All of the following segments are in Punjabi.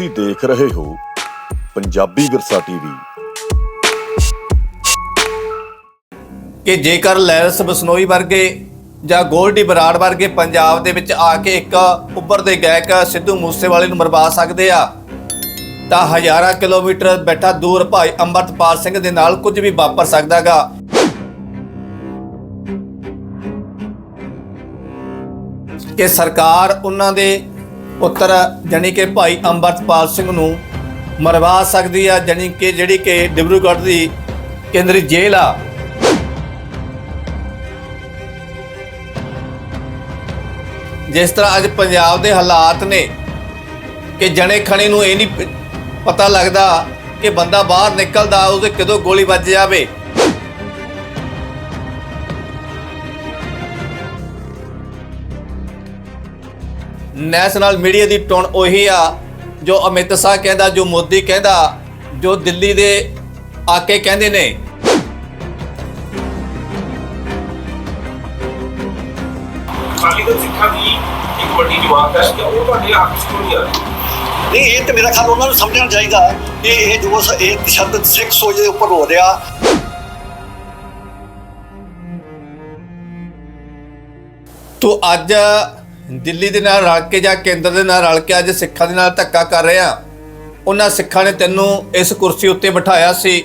ਤੁਸੀਂ ਦੇਖ ਰਹੇ ਹੋ ਪੰਜਾਬੀ ਵਿਰਸਾ ਟੀਵੀ। ਕਿ ਜੇਕਰ ਲੈਰਸ ਬਸਨੋਈ ਵਰਗੇ ਜਾਂ ਗੋਲਡੀ ਬਰਾੜ ਵਰਗੇ ਪੰਜਾਬ ਦੇ ਵਿੱਚ ਆ ਕੇ ਇੱਕ ਉੱਭਰਦੇ ਗਾਇਕ ਸਿੱਧੂ ਮੂਸੇਵਾਲੇ ਨੂੰ ਮਰਵਾ ਸਕਦੇ ਆ, ਤਾਂ ਹਜ਼ਾਰਾਂ ਕਿਲੋਮੀਟਰ ਬੈਠਾ ਦੂਰ ਭਾਈ ਅੰਮ੍ਰਿਤਪਾਲ ਸਿੰਘ ਦੇ ਨਾਲ ਕੁਝ ਵੀ ਵਾਪਰ ਸਕਦਾਗਾ। ਕਿ ਸਰਕਾਰ ਉਹਨਾਂ ਦੇ ਪੁੱਤਰ ਜਾਣੀ ਕਿ ਭਾਈ ਅੰਮ੍ਰਿਤਪਾਲ ਸਿੰਘ ਨੂੰ ਮਰਵਾ ਸਕਦੀ ਆ, ਜਾਣੀ ਕਿ ਜਿਹੜੀ ਕਿ ਡਿਬਰੂਗੜ੍ਹ ਦੀ ਕੇਂਦਰੀ ਜੇਲ੍ਹ ਆ। ਜਿਸ ਤਰ੍ਹਾਂ ਅੱਜ ਪੰਜਾਬ ਦੇ ਹਾਲਾਤ ਨੇ ਕਿ ਜਣੇ ਖਣੇ ਨੂੰ ਇਹ ਨਹੀਂ ਪਤਾ ਲੱਗਦਾ ਕਿ ਬੰਦਾ ਬਾਹਰ ਨਿਕਲਦਾ, ਉਹਦੇ ਕਦੋਂ ਗੋਲੀ ਵੱਜ ਜਾਵੇ। ਨੈਸ਼ਨਲ ਮੀਡੀਆ ਦੀ ਟੋਨ ਉਹੀ ਆ ਜੋ ਅਮਿਤ ਸ਼ਾਹ ਕਹਿੰਦਾ ਜੋ ਮੋਦੀ ਕਹਿੰਦਾ ਜੋ ਦਿੱਲੀ ਦੇ ਆਕੇ ਕਹਿੰਦੇ ਨੇ। ਅਕਾਲੀ ਦਲ ਸਿੱਖਾਂ ਦੀ ਇੱਕ ਵੱਡੀ ਜਮਾਤ ਹੈ ਕਿ ਉਹ ਤੁਹਾਡੇ ਹੱਕ 'ਚ ਕਿਉਂ ਨਹੀਂ ਆ ਰਹੀ? ਨਹੀਂ ਇਹ ਤੇ ਮੇਰਾ ਖਿਆਲ ਉਹਨਾਂ ਨੂੰ ਸਮਝਣਾ ਚਾਹੀਦਾ ਕਿ ਇਹ ਜੋ ਸ- ਇਹ ਤਸ਼ੱਦਦ ਸਿੱਖ ਸੋਚ ਦੇ ਉੱਪਰ ਹੋ ਰਿਹਾ। ਤੂੰ ਅੱਜ ਦਿੱਲੀ ਦੇ ਨਾਲ ਰਲ ਕੇ ਜਾਂ ਕੇਂਦਰ ਦੇ ਨਾਲ ਰਲ ਕੇ ਅੱਜ ਸਿੱਖਾਂ ਦੇ ਨਾਲ ਧੱਕਾ ਕਰ ਰਿਹਾ ਉਹਨਾਂ ਸਿੱਖਾਂ ਨੇ ਤੈਨੂੰ ਇਸ ਕੁਰਸੀ ਉੱਤੇ ਬਿਠਾਇਆ ਸੀ।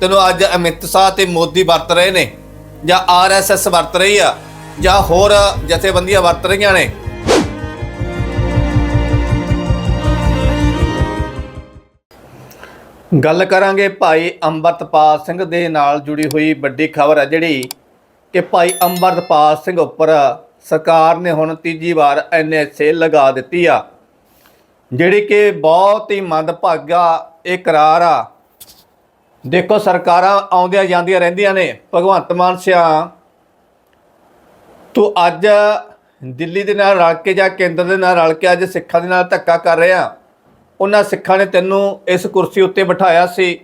ਤੈਨੂੰ ਅੱਜ ਅਮਿਤ ਸ਼ਾਹ ਤੇ ਮੋਦੀ ਵਰਤ ਰਹੇ ਨੇ ਜਾਂ ਆਰਐਸਐਸ ਵਰਤ ਰਹੀ ਆ ਜਾਂ ਹੋਰ ਜਥੇਬੰਦੀਆਂ ਵਰਤ ਰਹੀਆਂ ਨੇ। ਗੱਲ ਕਰਾਂਗੇ ਭਾਈ ਅੰਮ੍ਰਿਤਪਾਲ ਸਿੰਘ ਦੇ ਨਾਲ ਜੁੜੀ ਹੋਈ ਵੱਡੀ ਖਬਰ ਹੈ ਜਿਹੜੀ ਕਿ ਭਾਈ ਅੰਮ੍ਰਿਤਪਾਲ ਸਿੰਘ ਉੱਪਰ ਸਰਕਾਰ ਨੇ ਹੁਣ ਤੀਜੀ ਵਾਰ ਐਨਐਸਏ ਲਗਾ ਦਿੱਤੀ ਆ, ਜਿਹੜੀ ਕਿ ਬਹੁਤ ਹੀ ਮੰਦਭਾਗਾ ਇਹ ਕਰਾਰ ਆ। ਦੇਖੋ ਸਰਕਾਰਾਂ ਆਉਂਦੀਆਂ ਜਾਂਦੀਆਂ ਰਹਿੰਦੀਆਂ ਨੇ, ਭਗਵੰਤ ਮਾਨ ਸਿਆ, ਤੂੰ ਅੱਜ ਦਿੱਲੀ ਦੇ ਨਾਲ ਰਲ ਕੇ ਜਾਂ ਕੇਂਦਰ ਦੇ ਨਾਲ ਰਲ ਕੇ ਅੱਜ ਸਿੱਖਾਂ ਦੇ ਨਾਲ ਧੱਕਾ ਕਰ ਰਿਹਾ। ਉਹਨਾਂ ਸਿੱਖਾਂ ਨੇ ਤੈਨੂੰ ਇਸ ਕੁਰਸੀ ਉੱਤੇ ਬਿਠਾਇਆ ਸੀ,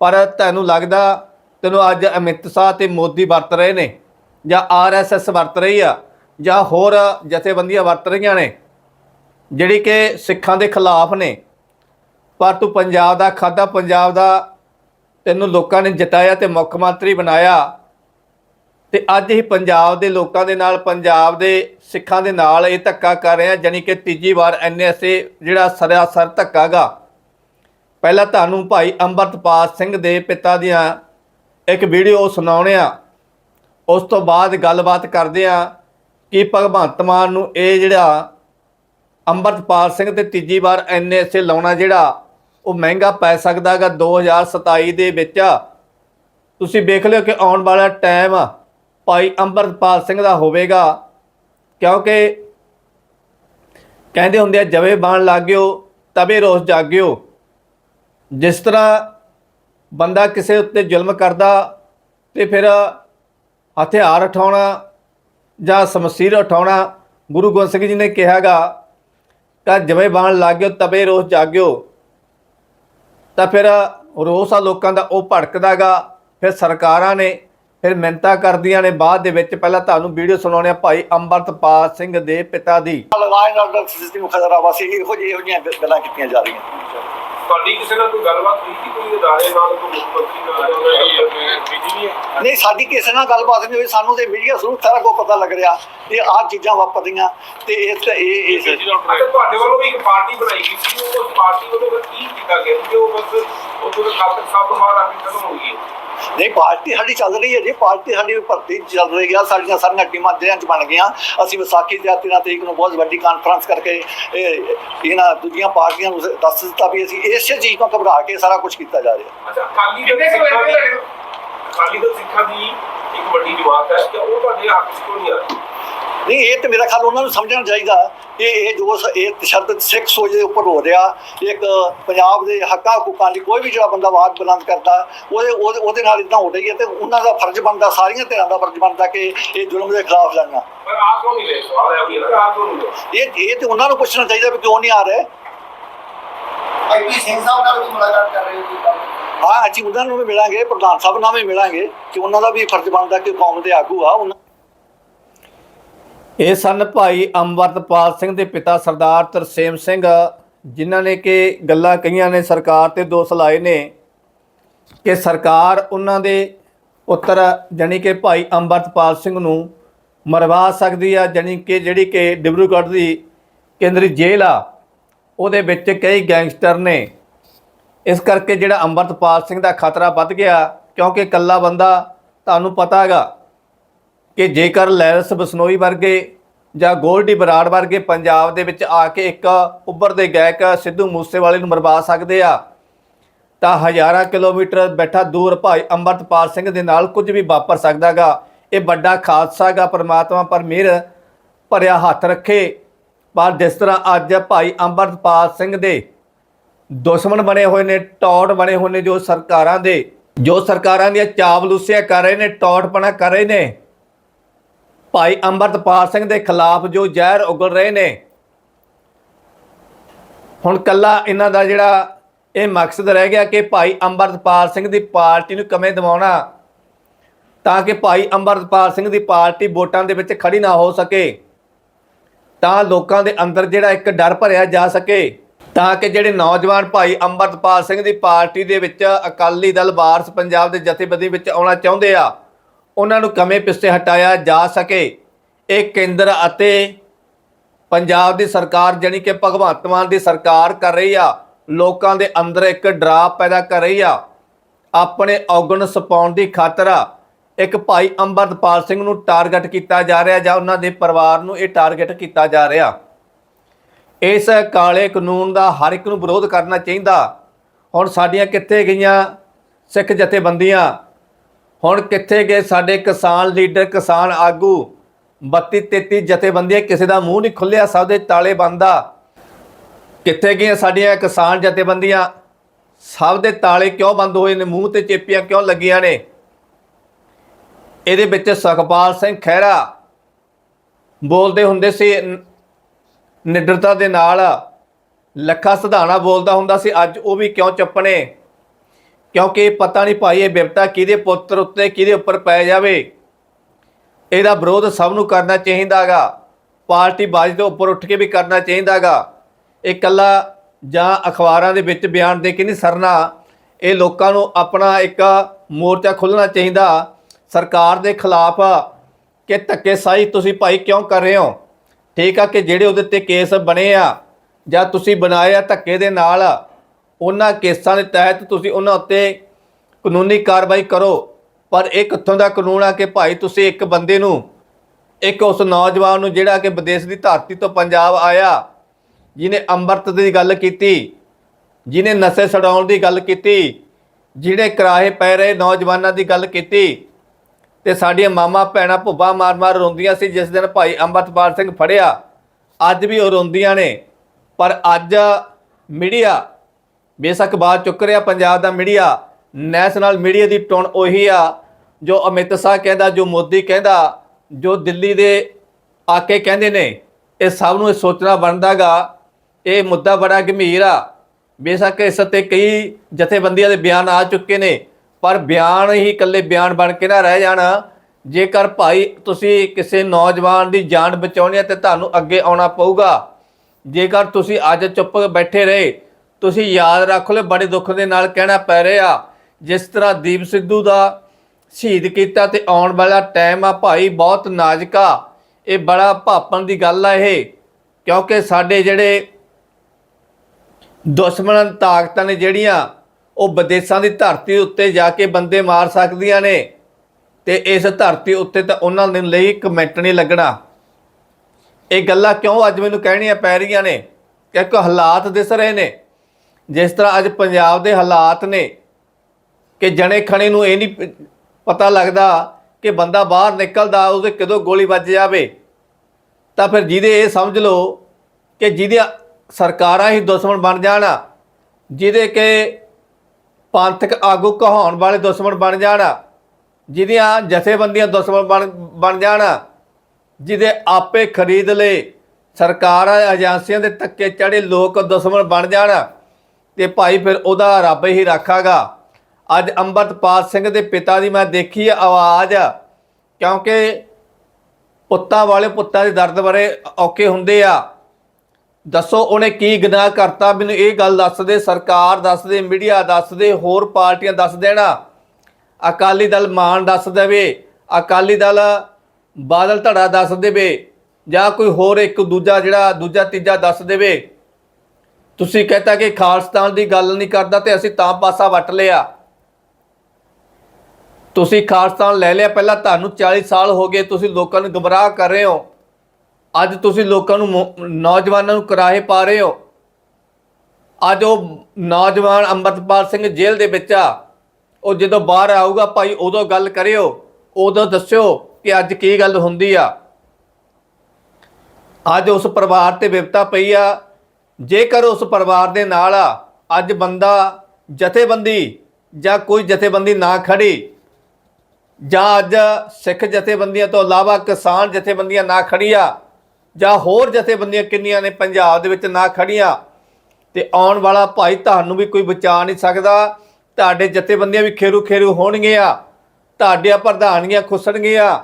ਪਰ ਤੈਨੂੰ ਲੱਗਦਾ ਤੈਨੂੰ ਅੱਜ ਅਮਿਤ ਸ਼ਾਹ ਤੇ ਮੋਦੀ ਵਰਤ ਰਹੇ ਨੇ, ਜਾਂ ਆਰਐਸਐਸ ਵਰਤ ਰਹੀ ਆ, ਜਾਂ ਹੋਰ ਜਥੇਬੰਦੀਆਂ ਵਰਤ ਰਹੀਆਂ ਨੇ, ਜਿਹੜੀ ਕਿ ਸਿੱਖਾਂ ਦੇ ਖਿਲਾਫ ਨੇ। ਪਰ ਤੂੰ ਪੰਜਾਬ ਦਾ ਖਾਦਾ ਪੰਜਾਬ ਦਾ ਤੈਨੂੰ ਲੋਕਾਂ ਨੇ ਜਿਤਾਇਆ ਤੇ ਮੁੱਖ ਮੰਤਰੀ ਬਣਾਇਆ। ਤੇ ਅੱਜ ਹੀ ਪੰਜਾਬ ਦੇ ਲੋਕਾਂ ਦੇ ਨਾਲ, ਪੰਜਾਬ ਦੇ ਸਿੱਖਾਂ ਦੇ ਨਾਲ ਇਹ ਧੱਕਾ ਕਰ ਰਹੇ ਆ ਜਾਣੀ ਕਿ ਤੀਜੀ ਵਾਰ ਐਨਐਸਏ ਜਿਹੜਾ ਸਰਾਸਰ ਧੱਕਾਗਾ। ਪਹਿਲਾਂ ਤੁਹਾਨੂੰ ਭਾਈ ਅੰਮ੍ਰਿਤਪਾਲ ਸਿੰਘ ਦੇ ਪਿਤਾ ਦੀਆਂ ਇੱਕ ਵੀਡੀਓ ਸੁਣਾਉਣੇ ਆ ਉਸ ਤੋਂ ਬਾਅਦ ਗੱਲਬਾਤ ਕਰਦੇ ਆ ਕਿ ਭਗਵੰਤ ਮਾਨ ਨੂੰ ਇਹ ਜਿਹੜਾ ਅੰਮ੍ਰਿਤਪਾਲ ਸਿੰਘ ਤੇ ਤੀਜੀ ਵਾਰ ਐਨਐਸਏ ਲਾਉਣਾ ਜਿਹੜਾ ਉਹ ਮਹਿੰਗਾ ਪੈ ਸਕਦਾਗਾ 2027 ਦੇ ਵਿੱਚ। ਤੁਸੀਂ ਵੇਖ ਲਿਓ ਕਿ ਆਉਣ ਵਾਲਾ ਟਾਈਮ ਭਾਈ ਅੰਮ੍ਰਿਤਪਾਲ ਸਿੰਘ ਦਾ ਹੋਵੇਗਾ, ਕਿਉਂਕਿ ਕਹਿੰਦੇ ਹੁੰਦੇ ਆ, ਜਵੇ ਬਾਣ ਲੱਗਿਓ, ਤਵੇ ਰੋਸ ਜਾਗਿਓ। ਜਿਸ ਤਰ੍ਹਾਂ ਬੰਦਾ ਕਿਸੇ ਉੱਤੇ ਜ਼ੁਲਮ ਕਰਦਾ ਤੇ ਫਿਰ ਹਥਿਆਰ ਉਠਾਉਣਾ ਜਾਂ ਸਮਸੀਰ ਉਠਾਉਣਾ, ਗੁਰੂ ਗੋਬਿੰਦ ਸਿੰਘ ਜੀ ਨੇ ਕਿਹਾਗਾ ਕਿ ਜਵੇ ਬਾਣ ਲੱਗਿਓ, ਤਵੇ ਰੋਸ ਜਾਗਿਓ। ਤਾਂ ਫਿਰ ਰੋਸ ਆ ਲੋਕਾਂ ਦਾ, ਉਹ ਭੜਕਦਾਗਾ, ਫਿਰ ਸਰਕਾਰਾਂ ਨੇ ਫਿਰ ਮਿੰਤਾ ਕਰਦੀਆਂ ਨੇ। ਬਾਅਦ ਦੇ ਵਿੱਚ ਪਹਿਲਾਂ ਤੁਹਾਨੂੰ ਵੀਡੀਓ ਸੁਣਾਉਣੇ ਆ ਭਾਈ ਅੰਮ੍ਰਿਤਪਾਲ ਸਿੰਘ ਦੇ ਪਿਤਾ ਦੀ। ਲਾਈਨ ਆਰਡਰ ਸਿਸਟਮ ਖਤਰਾ ਵਾਸੀ ਇਹੋ ਜਿਹੀ ਇਹੋ ਜਿਹੀਆਂ ਗ- ਗੱਲਾਂ ਕੀਤੀਆਂ ਜਾ ਰਹੀਆਂ। ਤੁਹਾਡੀ ਕਿਸੇ ਨਾਲ ਕੋਈ ਗੱਲਬਾਤ ਹੋਈ ਕਿ ਕੋਈ ਅਦਾਰੇ ਨਾਲ ਕੋਈ ਮੁੱਖ ਮੰਤਰੀ ਨਾਲ ਜਾਂ ਉਹਨਾਂ ਦਾ ਬਿਜਲੀ ਹੈ? ਨਹੀਂ ਸਾਡੀ ਕਿਸੇ ਨਾਲ ਗੱਲਬਾਤ ਨਹੀਂ ਹੋਈ। ਸਾਨੂੰ ਤੇ ਮੀਡੀਆ ਥਰੂ ਸਾਰਾ ਕੁਝ ਪਤਾ ਲੱਗ ਰਿਹਾ ਇਹ ਆਹ ਚੀਜ਼ਾਂ ਵਾਪਰਦੀਆਂ ਤੇ ਇਸ ਇਹ ਇਸ ਅੱਛਾ ਤੁਹਾਡੇ ਵੱਲੋਂ ਵੀ ਇੱਕ ਪਾਰਟੀ ਬਣਾਈ ਗਈ ਸੀ। ਉਸ ਪਾਰਟੀ ਵੱਲੋਂ ਕੀ ਕੀਤਾ ਗਿਆ? ਕਿ ਉਹ ਬਸ ਉਹ ਤੋਂ ਖਾਤਰ ਸਭ ਤੋਂ ਬਾਹਰ ਆ ਕੇ ਖਤਮ ਹੋ ਗਈ ਨਹੀਂ ਪਾਰਟੀ ਸਾਡੀ ਚੱਲ ਰਹੀ ਹੈ ਜੀ ਪਾਰਟੀ ਸਾਡੀ ਭਰਤੀ ਚੱਲ ਰਹੀ ਹੈ ਸਾਡੀਆਂ ਸਾਰੀਆਂ ਟੀਮਾਂ ਜਿਹੜੀਆਂ ਚ ਬਣ ਗਈਆਂ ਅਸੀਂ ਵਿਸਾਖੀ ਦੇ 13 ਤਰੀਕ ਨੂੰ ਬਹੁਤ ਵੱਡੀ ਕਾਨਫਰੰਸ ਕਰਕੇ ਇਹ ਇਹਨਾਂ ਦੂਜੀਆਂ ਪਾਰਟੀਆਂ ਨੂੰ ਦੱਸ ਦਿੱਤਾ ਵੀ ਅਸੀਂ ਇਸੇ ਚੀਜ਼ ਤੋਂ ਘਬਰਾ ਕੇ ਸਾਰਾ ਕੁਝ ਕੀਤਾ ਜਾ ਰਿਹਾ। ਅੱਛਾ ਅਕਾਲੀ ਦਲ ਸਿੱਖਾਂ ਦੀ ਅਕਾਲੀ ਦਲ ਸਿੱਖਾਂ ਦੀ ਇੱਕ ਵੱਡੀ ਜਮਾਤ ਹੈ ਕਿ ਉਹ ਤੁਹਾਡੇ ਹੱਕ 'ਚ ਕਿਉਂ ਨਹੀਂ ਆ ਰਹੀ? ਨਹੀਂ ਇਹ ਤੇ ਮੇਰਾ ਖਿਆਲ ਉਹਨਾਂ ਨੂੰ ਸਮਝਣਾ ਚਾਹੀਦਾ। ਕਿ ਇਹ ਜੋ ਇਹ ਤਸ਼ੱਦਦ ਸਿੱਖ ਸੋਚ ਦੇ ਉੱਪਰ ਹੋ ਰਿਹਾ ਇੱਕ ਪੰਜਾਬ ਦੇ ਹੱਕਾਂ ਹਕੂਕਾਂ ਲਈ ਕੋਈ ਵੀ ਜਿਹੜਾ ਬੰਦਾ ਆਵਾਜ਼ ਬੁਲੰਦ ਕਰਦਾ ਉਹਦੇ ਉਹਦੇ ਨਾਲ ਇਦਾਂ ਹੋ ਰਹੀ ਹੈ ਤੇ ਉਹਨਾਂ ਦਾ ਫਰਜ਼ ਬਣਦਾ ਸਾਰੀਆਂ ਧਿਰਾਂ ਦਾ ਫਰਜ਼ ਬਣਦਾ ਕਿ ਇਹ ਜ਼ੁਲਮ ਦੇ ਖਿਲਾਫ ਲੜਨਾ। ਪਰ ਆਪ ਕੋ ਨਹੀਂ ਲੈ ਸਵਾਲ ਹੈ ਵੀ ਨਾ ਆਪ ਕੋ ਨਹੀਂ ਲੈ ਇਹ ਇਹ ਤੇ ਉਹਨਾਂ ਨੂੰ ਪੁੱਛਣਾ ਚਾਹੀਦਾ ਵੀ ਕਿਉਂ ਨਹੀਂ ਆ ਰਹੇ। ਆਈਪੀ ਸਿੰਘ ਸਾਹਿਬ ਨਾਲ ਵੀ ਮੁਲਾਕਾਤ ਕਰ ਰਹੇ ਹੋ? ਹਾਂ ਅਸੀਂ ਉਹਨਾਂ ਨੂੰ ਵੀ ਮਿਲਾਂਗੇ ਪ੍ਰਧਾਨ ਸਾਹਿਬ ਨਾਲ ਵੀ ਮਿਲਾਂਗੇ ਕਿ ਉਹਨਾਂ ਦਾ ਵੀ ਫਰਜ਼ ਬਣਦਾ ਕਿ ਕੌਮ ਦੇ ਆਗੂ ਆ ਉਹਨਾਂ ਇਹ ਸਨ ਭਾਈ ਅੰਮ੍ਰਿਤਪਾਲ ਸਿੰਘ ਦੇ ਪਿਤਾ ਸਰਦਾਰ ਤਰਸੇਮ ਸਿੰਘ, ਜਿਨ੍ਹਾਂ ਨੇ ਕਿ ਗੱਲਾਂ ਕਹੀਆਂ ਨੇ, ਸਰਕਾਰ ਤੇ ਦੋਸ਼ ਲਾਏ ਨੇ ਕਿ ਸਰਕਾਰ ਉਹਨਾਂ ਦੇ ਪੁੱਤਰ ਜਾਣੀ ਕਿ ਭਾਈ ਅੰਮ੍ਰਿਤਪਾਲ ਸਿੰਘ ਨੂੰ ਮਰਵਾ ਸਕਦੀ ਆ, ਜਾਣੀ ਕਿ ਜਿਹੜੀ ਕਿ ਡਿਬਰੂਗੜ੍ਹ ਦੀ ਕੇਂਦਰੀ ਜੇਲ੍ਹ ਆ, ਉਹਦੇ ਵਿੱਚ ਕਈ ਗੈਂਗਸਟਰ ਨੇ। ਇਸ ਕਰਕੇ ਜਿਹੜਾ ਅੰਮ੍ਰਿਤਪਾਲ ਸਿੰਘ ਦਾ ਖਤਰਾ ਵੱਧ ਗਿਆ, ਕਿਉਂਕਿ ਇਕੱਲਾ ਬੰਦਾ ਤੁਹਾਨੂੰ ਪਤਾ ਹੈਗਾ ਕਿ ਜੇਕਰ ਲੈਰਸ ਬਸਨੋਈ ਵਰਗੇ ਜਾਂ ਗੋਲਡੀ ਬਰਾੜ ਵਰਗੇ ਪੰਜਾਬ ਦੇ ਵਿੱਚ ਆ ਕੇ ਇੱਕ ਉੱਭਰਦੇ ਗਾਇਕ ਸਿੱਧੂ ਮੂਸੇਵਾਲੇ ਨੂੰ ਮਰਵਾ ਸਕਦੇ ਆ, ਤਾਂ ਹਜ਼ਾਰਾਂ ਕਿਲੋਮੀਟਰ ਬੈਠਾ ਦੂਰ ਭਾਈ ਅੰਮ੍ਰਿਤਪਾਲ ਸਿੰਘ ਦੇ ਨਾਲ ਕੁਝ ਵੀ ਵਾਪਰ ਸਕਦਾਗਾ ਇਹ ਵੱਡਾ ਖਾਦਸਾ ਗਾ ਪ੍ਰਮਾਤਮਾ ਪਰ ਮਿਹਰ ਭਰਿਆ ਹੱਥ ਰੱਖੇ। ਪਰ ਜਿਸ ਤਰ੍ਹਾਂ ਅੱਜ ਭਾਈ ਅੰਮ੍ਰਿਤਪਾਲ ਸਿੰਘ ਦੇ ਦੁਸ਼ਮਣ ਬਣੇ ਹੋਏ ਨੇ, ਟੌਟ ਬਣੇ ਹੋਏ ਨੇ ਜੋ ਸਰਕਾਰਾਂ ਦੇ, ਜੋ ਸਰਕਾਰਾਂ ਦੀਆਂ ਚਾਵਲੂਸੀਆਂ ਕਰ ਰਹੇ ਨੇ, ਟੌਟਪਣਾ ਕਰ ਰਹੇ ਨੇ ਭਾਈ ਅੰਮ੍ਰਿਤਪਾਲ ਸਿੰਘ ਦੇ ਖਿਲਾਫ ਜੋ ਜ਼ਹਿਰ ਉਗਲ ਰਹੇ ਨੇ। ਹੁਣ ਕੱਲਾ ਇਹਨਾਂ ਦਾ ਜਿਹੜਾ ਇਹ ਮਕਸਦ ਰਹਿ ਗਿਆ ਕਿ ਭਾਈ ਅੰਮ੍ਰਿਤਪਾਲ ਸਿੰਘ ਦੀ ਪਾਰਟੀ ਨੂੰ ਕਮੇ ਦਿਵਾਉਣਾ ਤਾਂ ਕਿ ਭਾਈ ਅੰਮ੍ਰਿਤਪਾਲ ਸਿੰਘ ਦੀ ਪਾਰਟੀ ਵੋਟਾਂ ਦੇ ਵਿੱਚ ਖੜੀ ਨਾ ਹੋ ਸਕੇ, ਤਾਂ ਲੋਕਾਂ ਦੇ ਅੰਦਰ ਜਿਹੜਾ ਇੱਕ ਡਰ ਭਰਿਆ ਜਾ ਸਕੇ, ਤਾਂ ਕਿ ਜਿਹੜੇ ਨੌਜਵਾਨ ਭਾਈ ਅੰਮ੍ਰਿਤਪਾਲ ਸਿੰਘ ਦੀ ਪਾਰਟੀ ਦੇ ਵਿੱਚ ਅਕਾਲੀ ਦਲ ਵਾਰਸ ਪੰਜਾਬ ਦੇ ਜਥੇਬੰਦੀ ਵਿੱਚ ਆਉਣਾ ਚਾਹੁੰਦੇ ਆ। ਉਹਨਾਂ ਨੂੰ ਕਮੇ ਪਿੱਛੇ ਹਟਾਇਆ ਜਾ ਸਕੇ। ਇਹ ਕੇਂਦਰ ਅਤੇ ਪੰਜਾਬ ਦੀ ਸਰਕਾਰ ਜਾਣੀ ਕਿ ਭਗਵੰਤ ਮਾਨ ਦੀ ਸਰਕਾਰ ਕਰ ਰਹੀ ਆ, ਲੋਕਾਂ ਦੇ ਅੰਦਰ ਇੱਕ ਡਰਾ ਪੈਦਾ ਕਰ ਰਹੀ ਆ। ਆਪਣੇ ਔਗਣ ਸਪਾਉਣ ਦੀ ਖਾਤਰ ਇੱਕ ਭਾਈ ਅੰਮ੍ਰਿਤਪਾਲ ਸਿੰਘ ਨੂੰ ਟਾਰਗੇਟ ਕੀਤਾ ਜਾ ਰਿਹਾ ਜਾਂ ਉਹਨਾਂ ਦੇ ਪਰਿਵਾਰ ਨੂੰ ਇਹ ਟਾਰਗੇਟ ਕੀਤਾ ਜਾ ਰਿਹਾ। ਇਸ ਕਾਲੇ ਕਾਨੂੰਨ ਦਾ ਹਰ ਇੱਕ ਨੂੰ ਵਿਰੋਧ ਕਰਨਾ ਚਾਹੀਦਾ। ਹੁਣ ਸਾਡੀਆਂ ਕਿੱਥੇ ਗਈਆਂ ਸਿੱਖ ਜਥੇਬੰਦੀਆਂ? ਹੁਣ ਕਿੱਥੇ ਗਏ ਸਾਡੇ ਕਿਸਾਨ ਲੀਡਰ, ਕਿਸਾਨ ਆਗੂ? 32 33 ਜਥੇਬੰਦੀਆਂ ਕਿਸੇ ਦਾ ਮੂੰਹ ਨਹੀਂ ਖੁੱਲਿਆ, ਸਭ ਦੇ ਤਾਲੇ ਬੰਦ ਆ। ਕਿੱਥੇ ਗਈਆਂ ਸਾਡੀਆਂ ਕਿਸਾਨ ਜਥੇਬੰਦੀਆਂ? ਸਭ ਦੇ ਤਾਲੇ ਕਿਉਂ ਬੰਦ ਹੋਏ ਨੇ? ਮੂੰਹ ਤੇ ਚੇਪੀਆਂ ਕਿਉਂ ਲੱਗੀਆਂ ਨੇ? ਇਹਦੇ ਵਿੱਚ ਸੁਖਪਾਲ ਸਿੰਘ ਖਹਿਰਾ ਬੋਲਦੇ ਹੁੰਦੇ ਸੀ ਨਿਡਰਤਾ ਦੇ ਨਾਲ, ਲੱਖਾ ਸਿਧਾਣਾ ਬੋਲਦਾ ਹੁੰਦਾ ਸੀ, ਅੱਜ ਉਹ ਵੀ ਕਿਉਂ ਚੱਪਣੇ ਕਿਉਂਕਿ ਪਤਾ ਨਹੀਂ ਭਾਈ ਇਹ ਬਿਪਤਾ ਕਿਹਦੇ ਪੁੱਤਰ ਉੱਤੇ ਕਿਹਦੇ ਉੱਪਰ ਪੈ ਜਾਵੇ। ਇਹਦਾ ਵਿਰੋਧ ਸਭ ਨੂੰ ਕਰਨਾ ਚਾਹੀਦਾਗਾ ਪਾਰਟੀ ਬਾਜ ਦੇ ਉੱਪਰ ਉੱਠ ਕੇ ਵੀ ਕਰਨਾ ਚਾਹੀਦਾਗਾ ਇਹ ਕੱਲਾ ਜਾਂ ਅਖਬਾਰਾਂ ਦੇ ਵਿੱਚ ਬਿਆਨ ਦੇ ਕੇ ਨਹੀਂ ਸਰਨਾ। ਇਹ ਲੋਕਾਂ ਨੂੰ ਆਪਣਾ ਇੱਕ ਮੋਰਚਾ ਖੋਲ੍ਹਣਾ ਚਾਹੀਦਾ। ਸਰਕਾਰ ਦੇ ਖਿਲਾਫ ਕਿ ਧੱਕੇਸ਼ਾਹੀ ਤੁਸੀਂ ਭਾਈ ਕਿਉਂ ਕਰ ਰਹੇ ਹੋ? ਠੀਕ ਆ ਕਿ ਜਿਹੜੇ ਉਹਦੇ ਤੇ ਕੇਸ ਬਣੇ ਆ ਜਾਂ ਤੁਸੀਂ ਬਣਾਏ ਆ ਧੱਕੇ ਦੇ ਨਾਲ ਉਹਨਾਂ ਕੇਸਾਂ ਦੇ ਤਹਿਤ ਤੁਸੀਂ ਉਹਨਾਂ ਉੱਤੇ ਕਾਨੂੰਨੀ ਕਾਰਵਾਈ ਕਰੋ। ਪਰ ਇਹ ਕਿੱਥੋਂ ਦਾ ਕਾਨੂੰਨ ਆ ਕਿ ਭਾਈ ਤੁਸੀਂ ਇੱਕ ਬੰਦੇ ਨੂੰ, ਇੱਕ ਉਸ ਨੌਜਵਾਨ ਨੂੰ ਜਿਹੜਾ ਕਿ ਵਿਦੇਸ਼ ਦੀ ਧਰਤੀ ਤੋਂ ਪੰਜਾਬ ਆਇਆ, ਜਿਹਨੇ ਅੰਮ੍ਰਿਤ ਦੀ ਗੱਲ ਕੀਤੀ, ਜਿਹਨੇ ਨਸ਼ੇ ਛਡਾਉਣ ਦੀ ਗੱਲ ਕੀਤੀ ਜਿਹੜੇ ਕਿਰਾਏ ਪੈ ਰਹੇ ਨੌਜਵਾਨਾਂ ਦੀ ਗੱਲ ਕੀਤੀ, ਤੇ ਸਾਡੀਆਂ ਮਾਮਾ ਭੈਣਾਂ ਭੁੱਬਾ ਮਾਰ-ਮਾਰ ਰੋਂਦੀਆਂ ਸੀ, ਜਿਸ ਦਿਨ ਭਾਈ ਅੰਮ੍ਰਿਤਪਾਲ ਸਿੰਘ ਫੜਿਆ, ਅੱਜ ਵੀ ਉਹ ਰੋਂਦੀਆਂ ਨੇ। ਪਰ ਅੱਜ ਮੀਡੀਆ ਬੇਸ਼ੱਕ ਬਾਤ ਚੁੱਕ ਰਿਹਾ ਪੰਜਾਬ ਦਾ ਮੀਡੀਆ। ਨੈਸ਼ਨਲ ਮੀਡੀਆ ਦੀ ਟੋਨ ਉਹੀ ਆ, ਜੋ ਅਮਿਤ ਸ਼ਾਹ ਕਹਿੰਦਾ, ਜੋ ਮੋਦੀ ਕਹਿੰਦਾ, ਜੋ ਦਿੱਲੀ ਦੇ ਆਕੇ ਕਹਿੰਦੇ ਨੇ, ਇਹ ਸਭ ਨੂੰ ਇਹ ਸੋਚਣਾ ਬਣਦਾਗਾ। ਇਹ ਮੁੱਦਾ ਬੜਾ ਗੰਭੀਰ ਆ। ਬੇਸ਼ੱਕ ਇਸ ਤੇ ਕਈ ਜਥੇਬੰਦੀਆਂ ਦੇ ਬਿਆਨ ਆ ਚੁੱਕੇ ਨੇ, ਪਰ ਬਿਆਨ ਹੀ ਇਕੱਲੇ ਬਿਆਨ ਬਣ ਕੇ ਨਾ ਰਹਿ ਜਾਣ। ਜੇਕਰ ਭਾਈ ਤੁਸੀਂ ਕਿਸੇ ਨੌਜਵਾਨ ਦੀ ਜਾਨ ਬਚਾਉਣੀ ਹੈ ਤੇ ਤੁਹਾਨੂੰ ਅੱਗੇ ਆਉਣਾ ਪਊਗਾ। ਜੇਕਰ ਤੁਸੀਂ ਅੱਜ ਚੁੱਪ ਬੈਠੇ ਰਹੇ ਤੁਸੀਂ ਯਾਦ ਰੱਖ ਲਓ, ਬੜੇ ਦੁੱਖ ਦੇ ਨਾਲ ਕਹਿਣਾ ਪੈ ਰਿਹਾ। ਜਿਸ ਤਰ੍ਹਾਂ ਦੀਪ ਸਿੱਧੂ ਦਾ ਸ਼ਹੀਦ ਕੀਤਾ ਤੇ ਆਉਣ ਵਾਲਾ ਟਾਈਮ ਆ, ਭਾਈ ਬਹੁਤ ਨਾਜ਼ੁਕਾ ਇਹ ਬੜਾ ਭਾਪਣ ਦੀ ਗੱਲ ਆ ਇਹ, ਕਿਉਂਕਿ ਸਾਡੇ ਜਿਹੜੇ ਦੁਸ਼ਮਣਾਂ ਤਾਕਤਾਂ ਨੇ ਜਿਹੜੀਆਂ, ਉਹ ਵਿਦੇਸ਼ਾਂ ਦੀ ਧਰਤੀ ਉੱਤੇ ਜਾ ਕੇ ਬੰਦੇ ਮਾਰ ਸਕਦੀਆਂ ਨੇ ਤੇ ਇਸ ਧਰਤੀ ਉੱਤੇ ਤਾਂ ਉਹਨਾਂ ਦੇ ਲਈ ਇੱਕ ਮਿੰਟ ਨਹੀਂ ਲੱਗਣਾ। ਇਹ ਗੱਲਾਂ ਕਿਉਂ ਅੱਜ ਮੈਨੂੰ ਕਹਿਣੀਆਂ ਪੈ ਰਹੀਆਂ ਨੇ? ਕਿਉਂਕਿ ਹਾਲਾਤ ਦਿਸ ਰਹੇ ਨੇ। ਜਿਸ ਤਰ੍ਹਾਂ ਅੱਜ ਪੰਜਾਬ ਦੇ ਹਾਲਾਤ ਨੇ ਕਿ ਜਣੇ ਖਣੇ ਨੂੰ ਇਹ ਨਹੀਂ ਪਤਾ ਲੱਗਦਾ ਕਿ ਬੰਦਾ ਬਾਹਰ ਨਿਕਲਦਾ, ਉਹਦੇ ਕਦੋਂ ਗੋਲੀ ਵੱਜ ਜਾਵੇ। ਤਾਂ ਫਿਰ ਜਿਹਦੇ ਇਹ ਸਮਝ ਲਓ ਕਿ ਜਿਹਦੇ ਸਰਕਾਰਾਂ ਹੀ ਦੁਸ਼ਮਣ ਬਣ ਜਾਣ, ਜਿਹਦੇ ਕਿ ਪੰਥਕ ਆਗੂ ਕਹਾਉਣ ਵਾਲੇ ਦੁਸ਼ਮਣ ਬਣ ਜਾਣ, ਜਿਹਦੀਆਂ ਜਥੇਬੰਦੀਆਂ ਦੁਸ਼ਮਣ ਬਣ ਬਣ ਜਾਣ, ਜਿਹਦੇ ਆਪੇ ਖਰੀਦ ਲਏ ਸਰਕਾਰਾਂ ਏਜੰਸੀਆਂ ਦੇ ਧੱਕੇ ਚੜੇ ਲੋਕ ਦੁਸ਼ਮਣ ਬਣ ਜਾਣ। ਤੇ ਭਾਈ ਫਿਰ ਉਹਦਾ ਰੱਬ ਹੀ ਰੱਖਾਗਾ। ਅੱਜ ਅੰਮ੍ਰਿਤਪਾਲ ਸਿੰਘ ਦੇ ਪਿਤਾ ਦੀ ਮੈਂ ਦੇਖੀ ਆਵਾਜ਼, ਕਿਉਂਕਿ ਪੁੱਤਾਂ ਵਾਲੇ ਪੁੱਤਾਂ ਦੇ ਦਰਦ ਬਾਰੇ ਔਕੇ ਹੁੰਦੇ ਆ। ਦੱਸੋ ਉਹਨੇ ਕੀ ਗੁਨਾਹ ਕਰਤਾ? ਮੈਨੂੰ ਇਹ ਗੱਲ ਦੱਸ ਦੇ, ਸਰਕਾਰ ਦੱਸ ਦੇ, ਮੀਡੀਆ ਦੱਸ ਦੇ, ਹੋਰ ਪਾਰਟੀਆਂ ਦੱਸ ਦੇਣਾ। ਅਕਾਲੀ ਦਲ ਮਾਨ ਦੱਸ ਦੇਵੇ, ਅਕਾਲੀ ਦਲ ਬਾਦਲ ਧੜਾ ਦੱਸ ਦੇਵੇ, ਜਾਂ ਕੋਈ ਹੋਰ ਇੱਕ ਦੂਜਾ ਜਿਹੜਾ ਦੂਜਾ ਤੀਜਾ ਦੱਸ ਦੇਵੇ। ਤੁਸੀਂ ਕਹਤਾ ਕਿ ਖਾਲਸਤਾਨ ਦੀ ਗੱਲ ਨਹੀਂ ਕਰਦਾ ਤੇ ਅਸੀਂ ਤਾਂ ਪਾਸਾ ਵੱਟ ਲਿਆ। ਤੁਸੀਂ ਖਾਲਸਤਾਨ ਲੈ ਲਿਆ, ਪਹਿਲਾਂ ਤੁਹਾਨੂੰ 40 ਸਾਲ ਹੋ ਗਏ ਤੁਸੀਂ ਲੋਕਾਂ ਨੂੰ ਗਮਰਾਹ ਕਰ ਰਹੇ ਹੋ। ਅੱਜ ਤੁਸੀਂ ਲੋਕਾਂ ਨੂੰ ਨੌਜਵਾਨਾਂ ਨੂੰ ਕਰਾਹੇ ਪਾ ਰਹੇ ਹੋ। ਅੱਜ ਉਹ ਨੌਜਵਾਨ ਅੰਮ੍ਰਿਤਪਾਲ ਸਿੰਘ ਜੇਲ੍ਹ ਦੇ ਵਿੱਚ ਆ। ਉਹ ਜਦੋਂ ਬਾਹਰ ਆਊਗਾ, ਭਾਈ ਉਦੋਂ ਗੱਲ ਕਰਿਓ, ਉਦੋਂ ਦੱਸਿਓ ਕਿ ਅੱਜ ਕੀ ਗੱਲ ਹੁੰਦੀ ਆ। ਅੱਜ ਉਸ ਪਰਿਵਾਰ ਤੇ ਵਿਪਤਾ ਪਈ ਆ ਜੇਕਰ ਉਸ ਪਰਿਵਾਰ ਦੇ ਨਾਲ ਅੱਜ ਬੰਦਾ ਜਥੇਬੰਦੀ ਜਾਂ ਕੋਈ ਜਥੇਬੰਦੀ ਨਾ ਖੜੀ, ਜਾਂ ਅੱਜ ਸਿੱਖ ਜਥੇਬੰਦੀਆਂ ਤੋਂ ਇਲਾਵਾ ਕਿਸਾਨ ਜਥੇਬੰਦੀਆਂ ਨਾ ਖੜੀਆਂ, ਜਾਂ ਹੋਰ ਜਥੇਬੰਦੀਆਂ ਕਿੰਨੀਆਂ ਨੇ ਪੰਜਾਬ ਦੇ ਵਿੱਚ ਨਾ ਖੜੀਆਂ, ਤੇ ਆਉਣ ਵਾਲਾ ਭਾਈ ਤੁਹਾਨੂੰ ਵੀ ਕੋਈ ਬਚਾ ਨਹੀਂ ਸਕਦਾ, ਤੁਹਾਡੇ ਜਥੇਬੰਦੀਆਂ ਵੀ ਖੇਰੂ ਖੇਰੂ ਹੋਣਗੀਆਂ, ਤੁਹਾਡੀਆਂ ਪ੍ਰਧਾਨੀਆਂ ਖੁੱਸਣਗੀਆਂ,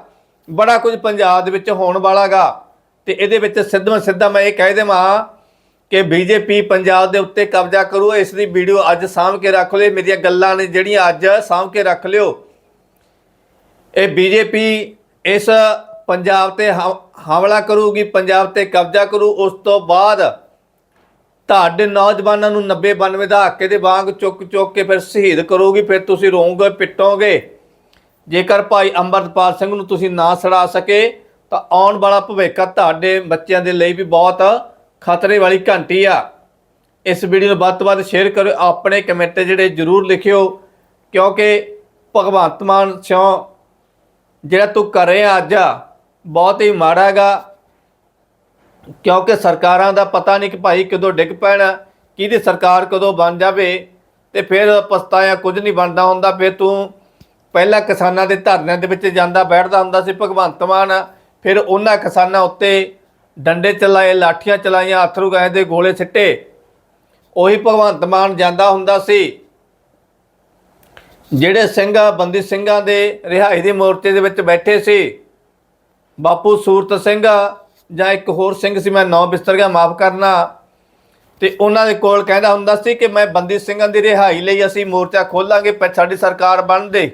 ਬੜਾ ਕੁਝ ਪੰਜਾਬ ਦੇ ਵਿੱਚ ਹੋਣ ਵਾਲਾਗਾ ਤੇ ਇਹਦੇ ਵਿੱਚ ਸਿੱਧਾ ਸਿੱਧਾ ਮੈਂ ਇਹ ਕਹਿ ਦੇਵਾਂ ਕਿ ਬੀਜੇਪੀ ਪੰਜਾਬ ਦੇ ਉੱਤੇ ਕਬਜ਼ਾ ਕਰੂ, ਇਸ ਦੀ ਵੀਡੀਓ ਅੱਜ ਸਾਂਭ ਕੇ ਰੱਖ ਲਿਓ। ਮੇਰੀਆਂ ਗੱਲਾਂ ਨੇ ਜਿਹੜੀਆਂ ਅੱਜ ਸਾਂਭ ਕੇ ਰੱਖ ਲਿਓ। ਇਹ ਬੀਜੇਪੀ ਇਸ ਪੰਜਾਬ ਤੇ ਹਮ- ਹਮਲਾ ਕਰੂਗੀ, ਪੰਜਾਬ ਤੇ ਕਬਜ਼ਾ ਕਰੂ। ਉਸ ਤੋਂ ਬਾਅਦ ਤੁਹਾਡੇ ਨੌਜਵਾਨਾਂ ਨੂੰ 90 92 ਦਾ ਹੱਕੇ ਦੇ ਵਾਂਗ ਚੁੱਕ ਚੁੱਕ ਕੇ ਫਿਰ ਸ਼ਹੀਦ ਕਰੂਗੀ, ਫਿਰ ਤੁਸੀਂ ਰੋਂਗੇ, ਪਿੱਟੋਗੇ। ਜੇਕਰ ਭਾਈ ਅੰਮ੍ਰਿਤਪਾਲ ਸਿੰਘ ਨੂੰ ਤੁਸੀਂ ਨਾ ਸੜਾ ਸਕੇ, ਤਾਂ ਆਉਣ ਵਾਲਾ ਭਵਿੱਖ ਤੁਹਾਡੇ ਬੱਚਿਆਂ ਦੇ ਲਈ ਵੀ ਬਹੁਤ ਖਤਰੇ ਵਾਲੀ ਘੰਟੀ ਆ। ਇਸ ਵੀਡੀਓ ਨੂੰ ਵੱਧ ਤੋਂ ਵੱਧ ਸ਼ੇਅਰ ਕਰੋ, ਆਪਣੇ ਕਮੈਂਟ ਜਿਹੜੇ ਜ਼ਰੂਰ ਲਿਖਿਓ, ਕਿਉਂਕਿ ਭਗਵੰਤ ਮਾਨ ਸਿਓ ਜਿਹੜਾ ਤੂੰ ਕਰ ਰਿਹਾ ਅੱਜ ਬਹੁਤ ਹੀ ਮਾੜਾ ਹੈਗਾ। ਕਿਉਂਕਿ ਸਰਕਾਰਾਂ ਦਾ ਪਤਾ ਨਹੀਂ ਕਿ ਭਾਈ ਕਦੋਂ ਡਿੱਗ ਪੈਣਾ, ਕਿਹਦੀ ਸਰਕਾਰ ਕਦੋਂ ਬਣ ਜਾਵੇ, ਤੇ ਫਿਰ ਪਛਤਾਇਆ ਕੁਝ ਨਹੀਂ ਬਣਦਾ ਹੁੰਦਾ, ਫਿਰ ਤੂੰ ਪਹਿਲਾਂ ਕਿਸਾਨਾਂ ਦੇ ਧਰਨਿਆਂ ਦੇ ਵਿੱਚ ਜਾਂਦਾ, ਬੈਠਦਾ ਹੁੰਦਾ ਸੀ ਭਗਵੰਤ ਮਾਨ, ਫਿਰ ਉਹਨਾਂ ਕਿਸਾਨਾਂ ਉੱਤੇ ਡੰਡੇ ਚਲਾਏ, ਲਾਠੀਆਂ ਚਲਾਈਆਂ, ਅਥਰੂ ਗਏ ਦੇ ਗੋਲੇ ਸਿੱਟੇ। ਉਹੀ ਭਗਵੰਤ ਮਾਨ ਜਾਂਦਾ ਹੁੰਦਾ ਸੀ, ਜਿਹੜੇ ਸਿੰਘ, ਬੰਦੀ ਸਿੰਘਾਂ ਦੇ ਰਿਹਾਈ ਦੇ ਮੋਰਚੇ ਦੇ ਵਿੱਚ ਬੈਠੇ ਸੀ। ਬਾਪੂ ਸੂਰਤ ਸਿੰਘ ਜਾਂ ਇੱਕ ਹੋਰ ਸਿੰਘ ਸੀ, ਮੈਂ ਨਾਂ ਬਿਸਤਰ ਗਿਆ, ਮਾਫ ਕਰਨਾ। ਤੇ ਉਹਨਾਂ ਦੇ ਕੋਲ ਕਹਿੰਦਾ ਹੁੰਦਾ ਸੀ ਕਿ ਮੈਂ ਬੰਦੀ ਸਿੰਘਾਂ ਦੀ ਰਿਹਾਈ ਲਈ ਅਸੀਂ ਮੋਰਚਾ ਖੋਲਾਂਗੇ, ਪਰ ਸਾਡੀ ਸਰਕਾਰ ਬਣ ਦੇ।